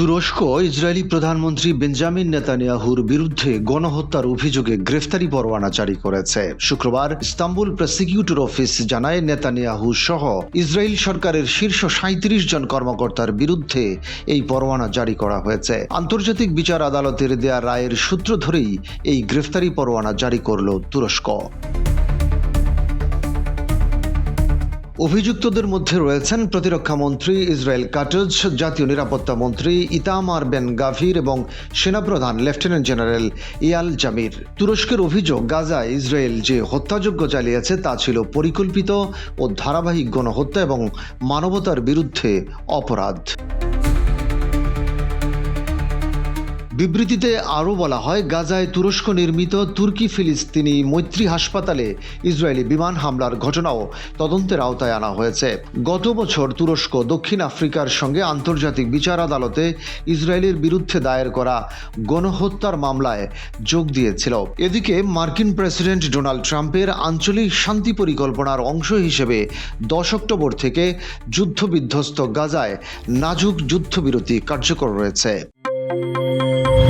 তুরস্ক, ইসরায়েলি প্রধানমন্ত্রী বেঞ্জামিন নেতানিয়াহুর বিরুদ্ধে গণহত্যার অভিযোগে গ্রেফতারি পরোয়ানা জারি করেছে। শুক্রবার ইস্তাম্বুল প্রসিকিউটর অফিস জানায় নেতানিয়াহু সহ ইসরায়েল সরকারের শীর্ষ সাঁত্রিশ জন কর্মকর্তার বিরুদ্ধে এই পরোয়ানা জারি করা হয়েছে। আন্তর্জাতিক বিচার আদালতের দেয়া রায়ের সূত্র ধরেই এই গ্রেফতারি পরোয়ানা জারি করল তুরস্ক। অভিযুক্তদের মধ্যে রয়েছেন প্রতিরক্ষা মন্ত্রী ইসরায়েল কাটজ, জাতীয় নিরাপত্তা মন্ত্রী ইতামার বেন গাভির এবং সেনাপ্রধান লেফটেন্যান্ট জেনারেল ইয়াল জামির। তুরস্কের অভিযোগ, গাজায় ইসরায়েল যে হত্যাযজ্ঞ চালিয়েছে তা ছিল পরিকল্পিত ও ধারাবাহিক গণহত্যা এবং মানবতার বিরুদ্ধে অপরাধ। বিবৃতিতে আরও বলা হয়, গাজায় তুরস্ক নির্মিত তুর্কি ফিলিস্তিনি মৈত্রী হাসপাতালে ইসরায়েলি বিমান হামলার ঘটনাও তদন্তের আওতায় আনা হয়েছে। গত বছর তুরস্ক দক্ষিণ আফ্রিকার সঙ্গে আন্তর্জাতিক বিচার আদালতে ইসরায়েলের বিরুদ্ধে দায়ের করা গণহত্যার মামলায় যোগ দিয়েছিল। এদিকে মার্কিন প্রেসিডেন্ট ডোনাল্ড ট্রাম্পের আঞ্চলিক শান্তি পরিকল্পনার অংশ হিসেবে দশ অক্টোবর থেকে যুদ্ধবিধ্বস্ত গাজায় নাজুক যুদ্ধবিরতি কার্যকর রয়েছে। Música